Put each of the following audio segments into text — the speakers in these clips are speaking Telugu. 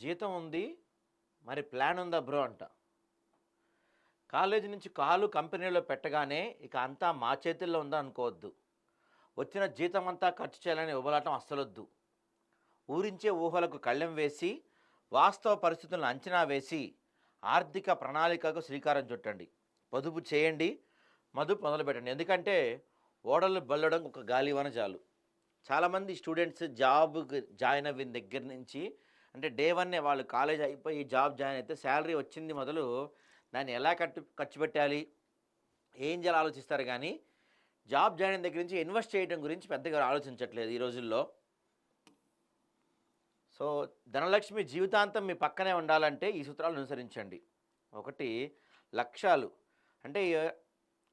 జీతం ఉంది మరి ప్లాన్ ఉందా బ్రో అంట. కాలేజీ నుంచి కాలు కంపెనీలో పెట్టగానే ఇక అంతా మా చేతుల్లో ఉందా అనుకోవద్దు. వచ్చిన జీతం అంతా ఖర్చు చేయాలని ఉబలాటం అస్సలొద్దు. ఊరించే ఊహలకు కళ్ళెం వేసి వాస్తవ పరిస్థితులను అంచనా వేసి ఆర్థిక ప్రణాళికకు శ్రీకారం చుట్టండి. పొదుపు చేయండి మదుపు మొదలుపెట్టండి. ఎందుకంటే ఓడలు బల్లడం ఒక గాలివన చాలు చాలామంది స్టూడెంట్స్ జాబ్ జాయిన్ అయిన దగ్గర నుంచి అంటే డే వన్నే వాళ్ళు కాలేజ్ అయిపోయి జాబ్ జాయిన్ అయితే శాలరీ వచ్చింది మొదలు దాన్ని ఎలా కట్టు ఖర్చు పెట్టాలి? ఏం చేయాలి ఆలోచిస్తారు కానీ జాబ్ జాయిన్ అయిన దగ్గర నుంచి ఇన్వెస్ట్ చేయడం గురించి పెద్దగా ఆలోచించట్లేదు ఈ రోజుల్లో. సో ధనలక్ష్మి జీవితాంతం మీ పక్కనే ఉండాలంటే ఈ సూత్రాలను అనుసరించండి. ఒకటి లక్ష్యాలు. అంటే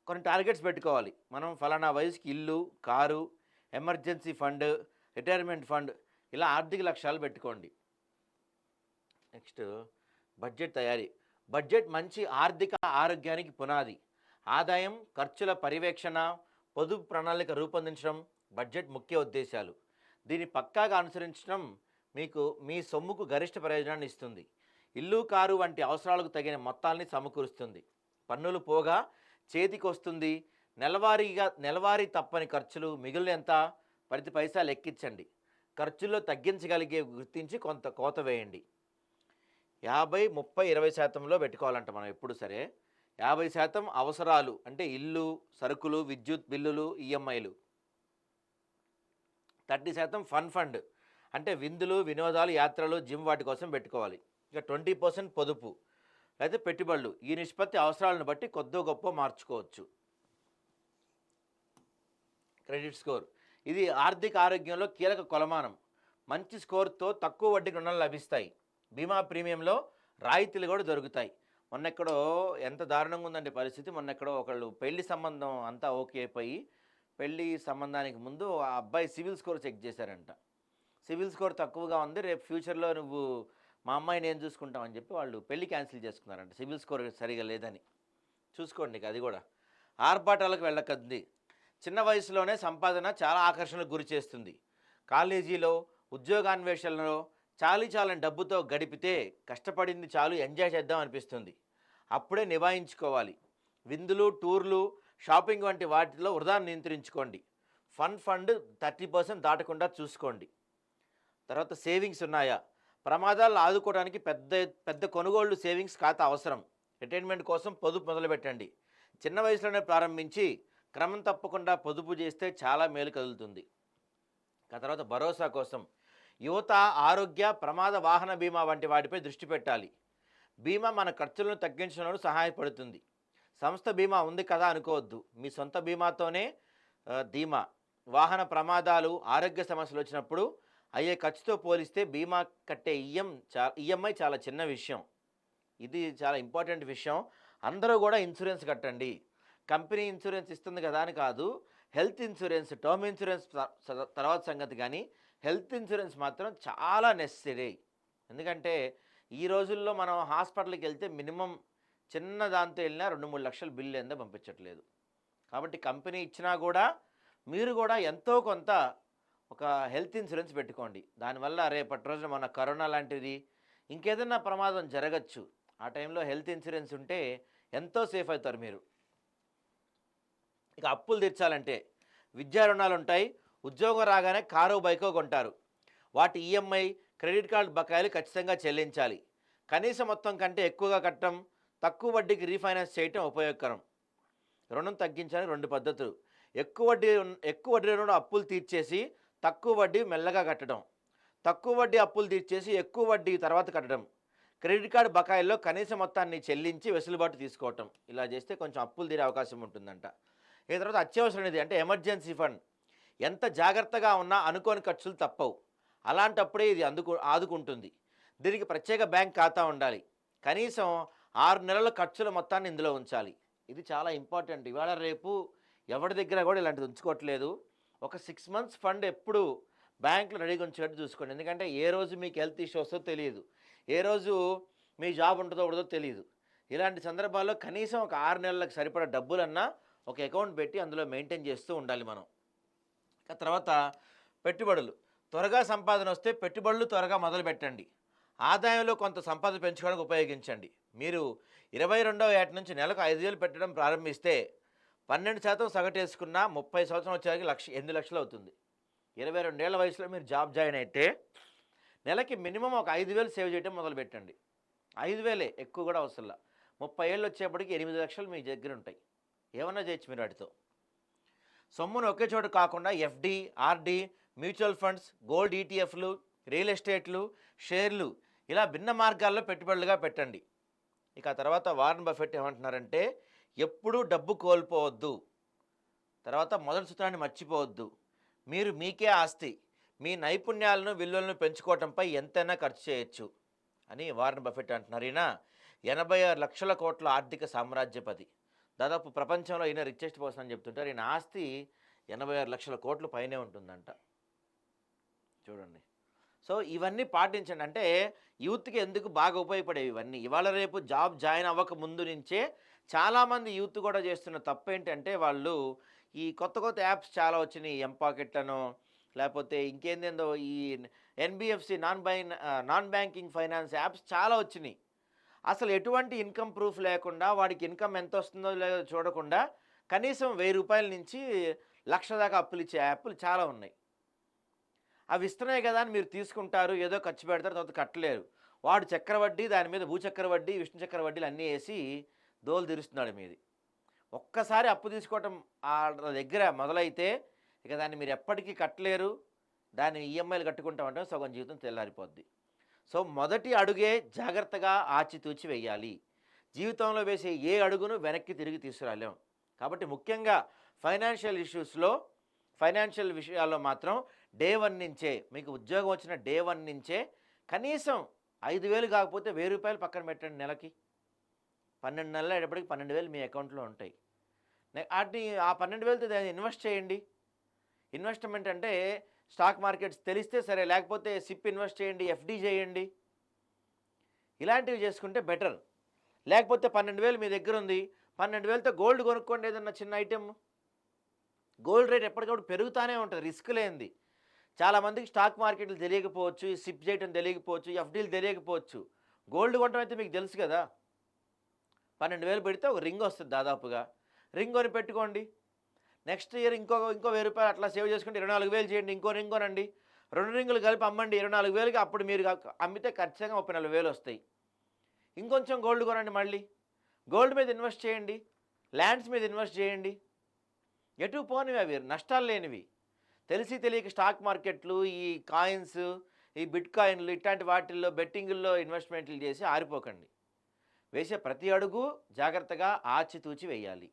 కొన్ని టార్గెట్స్ పెట్టుకోవాలి. మనం ఫలానా వయసుకి ఇల్లు car emergency fund retirement fund ఇలా ఆర్థిక లక్ష్యాలు పెట్టుకోండి. నెక్స్ట్ బడ్జెట్ తయారీ. బడ్జెట్ మంచి ఆర్థిక ఆరోగ్యానికి పునాది. ఆదాయం ఖర్చుల పర్యవేక్షణ పొదుపు ప్రణాళిక రూపొందించడం బడ్జెట్ ముఖ్య ఉద్దేశాలు. దీన్ని పక్కాగా అనుసరించడం మీకు మీ సొమ్ముకు గరిష్ట ప్రయోజనాన్ని ఇస్తుంది. ఇల్లు కారు వంటి అవసరాలకు తగిన మొత్తాల్ని సమకూరుస్తుంది. పన్నులు పోగా చేతికి వస్తుంది నెలవారీగా నెలవారీ తప్పని ఖర్చులు మిగిలినంత ప్రతి పైసా లెక్కించండి. ఖర్చుల్లో తగ్గించగలిగే గుర్తించి కొంత కోత వేయండి. యాభై ముప్పై ఇరవై శాతంలో పెట్టుకోవాలంట మనం ఎప్పుడు సరే. యాభై శాతం అవసరాలు అంటే ఇల్లు సరుకులు విద్యుత్ బిల్లులు ఈఎంఐలు. థర్టీ శాతం ఫన్ ఫండ్ అంటే విందులు వినోదాలు యాత్రలు జిమ్ వాటి కోసం పెట్టుకోవాలి. ఇక ట్వంటీ పర్సెంట్ పొదుపు. అయితే పెట్టుబడులు. ఈ నిష్పత్తి అవసరాలను బట్టి కొద్దో గొప్ప మార్చుకోవచ్చు. Credit score. ఇది ఆర్థిక ఆరోగ్యంలో కీలక కొలమానం. మంచి స్కోర్తో తక్కువ వడ్డీకి రుణాలు లభిస్తాయి. బీమా ప్రీమియంలో రాయితీలు కూడా దొరుకుతాయి. మొన్నెక్కడో ఎంత దారుణంగా ఉందంటే పరిస్థితి. మొన్నెక్కడో ఒకళ్ళు పెళ్ళి సంబంధం అంతా ఓకే అయిపోయి పెళ్ళి సంబంధానికి ముందు ఆ అబ్బాయి సివిల్ స్కోర్ చెక్ చేశారంట. సివిల్ స్కోర్ తక్కువగా ఉంది. రేపు ఫ్యూచర్లో నువ్వు మా అమ్మాయి నేను చూసుకుంటామని చెప్పి వాళ్ళు పెళ్ళి క్యాన్సిల్ చేసుకున్నారంట. సివిల్ స్కోర్ సరిగా లేదని. చూసుకోండి అది కూడా. ఆర్భాటాలకు వెళ్ళకంది చిన్న వయసులోనే సంపాదన చాలా ఆకర్షణకు గురి చేస్తుంది. కాలేజీలో ఉద్యోగాన్వేషణలో చాలి చాలని డబ్బుతో గడిపితే కష్టపడింది చాలు ఎంజాయ్ చేద్దాం అనిపిస్తుంది. అప్పుడే నిభాయించుకోవాలి విందులు టూర్లు షాపింగ్ వంటి వాటిలో వృధా నియంత్రించుకోండి. ఫండ్ ఫండ్ థర్టీ పర్సెంట్ దాటకుండా చూసుకోండి. తర్వాత సేవింగ్స్ ఉన్నాయా? ప్రమాదాలు ఆదుకోవడానికి పెద్ద పెద్ద కొనుగోళ్ళు సేవింగ్స్ ఖాతా అవసరం. రిటైర్మెంట్ కోసం పొదుపు మొదలుపెట్టండి. చిన్న వయసులోనే ప్రారంభించి క్రమం తప్పకుండా పొదుపు చేస్తే చాలా మేలు కదులుతుంది. ఆ తర్వాత భరోసా కోసం యువత ఆరోగ్య ప్రమాద వాహన బీమా వంటి వాటిపై దృష్టి పెట్టాలి. బీమా మన ఖర్చులను తగ్గించడంలో సహాయపడుతుంది. సంస్థ బీమా ఉంది కదా అనుకోవద్దు. మీ సొంత బీమాతోనే ధీమా. వాహన ప్రమాదాలు ఆరోగ్య సమస్యలు వచ్చినప్పుడు అయ్యే ఖర్చుతో పోలిస్తే బీమా కట్టే ఈఎం చా ఈఎంఐ చాలా చిన్న విషయం. ఇది చాలా ఇంపార్టెంట్ విషయం. అందరూ కూడా ఇన్సూరెన్స్ కట్టండి. కంపెనీ ఇన్సూరెన్స్ ఇస్తుంది కదా అని కాదు. హెల్త్ ఇన్సూరెన్స్ టర్మ్ ఇన్సూరెన్స్ తర్వాత సంగతి కానీ హెల్త్ ఇన్సూరెన్స్ మాత్రం చాలా నెసరీ ఎందుకంటే ఈ రోజుల్లో మనం హాస్పిటల్కి వెళ్తే మినిమం చిన్న దాంతో వెళ్ళినా రెండు మూడు లక్షల బిల్లు ఏందో పంపించట్లేదు. కాబట్టి కంపెనీ ఇచ్చినా కూడా మీరు కూడా ఎంతో కొంత ఒక హెల్త్ ఇన్సూరెన్స్ పెట్టుకోండి. దానివల్ల రేపటి రోజున మన కరోనా లాంటిది ఇంకేదైనా ప్రమాదం జరగచ్చు. ఆ టైంలో హెల్త్ ఇన్సూరెన్స్ ఉంటే ఎంతో సేఫ్ అవుతారు మీరు. ఇక అప్పులు తీర్చాలంటే విద్యా రుణాలు ఉంటాయి ఉద్యోగం రాగానే కారు బైకో కొంటారు. వాటి ఈఎంఐ క్రెడిట్ కార్డు బకాయిలు ఖచ్చితంగా చెల్లించాలి. కనీస మొత్తం కంటే ఎక్కువగా కట్టడం తక్కువ వడ్డీకి రీఫైనాన్స్ చేయటం ఉపయోగకరం. రుణం తగ్గించడానికి రెండు పద్ధతులు. ఎక్కువ వడ్డీ ఎక్కువ వడ్డీ రుణం అప్పులు తీర్చేసి తక్కువ వడ్డీ మెల్లగా కట్టడం. తక్కువ వడ్డీ అప్పులు తీర్చేసి ఎక్కువ వడ్డీ తర్వాత కట్టడం. క్రెడిట్ కార్డు బకాయిల్లో కనీస మొత్తాన్ని చెల్లించి వెసులుబాటు తీసుకోవటం. ఇలా చేస్తే కొంచెం అప్పులు తీరే అవకాశం ఉంటుందంట. ఈ తర్వాత అత్యవసర నిధి అంటే ఎమర్జెన్సీ ఫండ్. ఎంత జాగ్రత్తగా ఉన్నా అనుకోని ఖర్చులు తప్పవు. అలాంటప్పుడే ఇది అందుకు ఆదుకుంటుంది. దీనికి ప్రత్యేక బ్యాంక్ ఖాతా ఉండాలి. కనీసం ఆరు నెలల ఖర్చుల మొత్తాన్ని ఇందులో ఉంచాలి. ఇది చాలా ఇంపార్టెంట్. ఇవాళ రేపు ఎవరి దగ్గర కూడా ఇలాంటిది ఉంచుకోవట్లేదు. ఒక సిక్స్ మంత్స్ ఫండ్ ఎప్పుడు బ్యాంకులో రెడీగా ఉంచేటట్టు చూసుకోండి. ఎందుకంటే ఏ రోజు మీకు హెల్త్ ఇష్యూ వస్తుందో తెలియదు. ఏ రోజు మీ జాబ్ ఉంటుందో ఉండదో తెలియదు. ఇలాంటి సందర్భాల్లో కనీసం ఒక ఆరు నెలలకు సరిపడా డబ్బులన్నా ఒక అకౌంట్ పెట్టి అందులో మెయింటైన్ చేస్తూ ఉండాలి మనం. తర్వాత పెట్టుబడులు. త్వరగా సంపాదన వస్తే పెట్టుబడులు త్వరగా మొదలు పెట్టండి ఆదాయంలో కొంత సంపాదన పెంచుకోవడానికి ఉపయోగించండి. మీరు ఇరవై రెండవ ఏట నుంచి నెలకు ఐదు వేలు పెట్టడం ప్రారంభిస్తే పన్నెండు శాతం సగటు వేసుకున్న ముప్పై సంవత్సరం వచ్చేసరికి లక్ష ఎనిమిది లక్షలు అవుతుంది. ఇరవై రెండేళ్ళ వయసులో మీరు జాబ్ జాయిన్ అయితే నెలకి మినిమం ఒక ఐదు వేలు సేవ్ చేయడం మొదలు పెట్టండి ఐదు వేలే ఎక్కువ కూడా అవసరంలా. ముప్పై ఏళ్ళు వచ్చేప్పటికి ఎనిమిది లక్షలు మీ దగ్గర ఉంటాయి. ఏమన్నా చేయొచ్చు మీరు వాటితో. సొమ్మును ఒకే చోట కాకుండా FD RD mutual funds gold ఈటీఎఫ్లు real ఎస్టేట్లు షేర్లు ఇలా భిన్న మార్గాల్లో పెట్టుబడులుగా పెట్టండి. ఇక తర్వాత వారన్ బఫెట్ ఏమంటున్నారంటే ఎప్పుడూ డబ్బు కోల్పోవద్దు. తర్వాత మొదటి సూత్రాన్ని మర్చిపోవద్దు. మీరు మీకే ఆస్తి మీ నైపుణ్యాలను విలువలను పెంచుకోవటంపై ఎంతైనా ఖర్చు చేయొచ్చు అని వారన్ బఫెట్ అంటున్నారు. ఈయన ఎనభై ఆరు లక్షల కోట్ల ఆర్థిక సామ్రాజ్యపతి. దాదాపు ప్రపంచంలో ఈయన రిచెస్ట్ పర్సన్ అని చెప్తుంటారు ఈయన ఆస్తి ఎనభై ఆరు లక్షల కోట్ల పైనే ఉంటుందంట. చూడండి. సో ఇవన్నీ పాటించండి. అంటే యూత్కి ఎందుకు బాగా ఉపయోగపడేవి ఇవన్నీ? ఇవాళ రేపు జాబ్ జాయిన్ అవ్వక ముందు నుంచే చాలామంది యూత్ కూడా చేస్తున్న తప్పు ఏంటంటే వాళ్ళు ఈ కొత్త కొత్త యాప్స్ చాలా వచ్చినాయి. ఎంపాకెట్లను లేకపోతే ఇంకేందేందో ఈ NBFC non by non banking finance apps చాలా వచ్చినాయి. అసలు ఎటువంటి ఇన్కమ్ ప్రూఫ్ లేకుండా వాడికి ఇన్కమ్ ఎంత వస్తుందో లేదో చూడకుండా కనీసం వెయ్యి రూపాయల నుంచి లక్ష దాకా అప్పులు ఇచ్చే యాప్లు చాలా ఉన్నాయి. అవి ఇస్తున్నాయి కదా అని మీరు తీసుకుంటారు ఏదో ఖర్చు పెడతారు తర్వాత కట్టలేరు. వాడు చక్రవడ్డీ దాని మీద భూచక్ర వడ్డీ విష్ణు చక్ర వడ్డీలు అన్నీ వేసి దోలు తీరుస్తున్నాడు మీది. ఒక్కసారి అప్పు తీసుకోవటం వాళ్ళ దగ్గర మొదలైతే ఇక దాన్ని మీరు ఎప్పటికీ కట్టలేరు. దాన్ని ఈఎంఐలు కట్టుకుంటామంటే సగం జీవితం తెల్లారిపోద్ది. సో మొదటి అడుగే జాగ్రత్తగా ఆచితూచి వేయాలి. జీవితంలో వేసే ఏ అడుగును వెనక్కి తిరిగి తీసుకురాలేం. కాబట్టి ముఖ్యంగా ఫైనాన్షియల్ ఇష్యూస్లో ఫైనాన్షియల్ విషయాల్లో మాత్రం డే వన్ నుంచే మీకు ఉద్యోగం వచ్చిన డే వన్ నుంచే కనీసం ఐదు వేలు కాకపోతే వెయ్యి రూపాయలు పక్కన పెట్టండి నెలకి. పన్నెండు నెలలు అయ్యేటప్పటికి పన్నెండు వేలు మీ అకౌంట్లో ఉంటాయి. వాటిని ఆ పన్నెండు వేలతో దాన్ని ఇన్వెస్ట్ చేయండి. ఇన్వెస్ట్మెంట్ అంటే స్టాక్ మార్కెట్స్ తెలిస్తే సరే లేకపోతే సిప్ ఇన్వెస్ట్ చేయండి ఎఫ్డి చేయండి. ఇలాంటివి చేసుకుంటే బెటర్. లేకపోతే పన్నెండు వేలు మీ దగ్గర ఉంది పన్నెండు వేలతో గోల్డ్ కొనుక్కోండి ఏదన్నా చిన్న ఐటెం. గోల్డ్ రేట్ ఎప్పటికప్పుడు పెరుగుతూనే ఉంటుంది రిస్క్ లేనిది. చాలామందికి స్టాక్ మార్కెట్లు తెలియకపోవచ్చు సిప్ చేయటం తెలియకపోవచ్చు ఎఫ్డీలు తెలియకపోవచ్చు. గోల్డ్ కొనడం అయితే మీకు తెలుసు కదా. పన్నెండు వేలు పెడితే ఒక రింగ్ వస్తుంది దాదాపుగా. రింగ్ కొని పెట్టుకోండి. నెక్స్ట్ ఇయర్ ఇంకో ఇంకో వెయ్యి రూపాయలు అట్లా సేవ్ చేసుకుంటే ఇరవై నాలుగు వేలు చేయండి ఇంకో రింగోనండి రెండు. రింగులు కలిపి అమ్మండి ఇరవై నాలుగు వేలకి అప్పుడు మీరు అమ్మితే ఖచ్చితంగా ముప్పై నాలుగు వేలు వస్తాయి. ఇంకొంచెం గోల్డ్ కొనండి మళ్ళీ. గోల్డ్ మీద ఇన్వెస్ట్ చేయండి ల్యాండ్స్ మీద ఇన్వెస్ట్ చేయండి. ఎటు పోనివి అవి నష్టాలు లేనివి. తెలిసి తెలియక స్టాక్ మార్కెట్లు ఈ కాయిన్స్ ఈ బిట్ కాయిన్లు ఇట్లాంటి వాటిల్లో బెట్టింగుల్లో ఇన్వెస్ట్మెంట్లు చేసి ఆరిపోకండి. వేసే ప్రతి అడుగు జాగ్రత్తగా ఆచితూచి వేయాలి.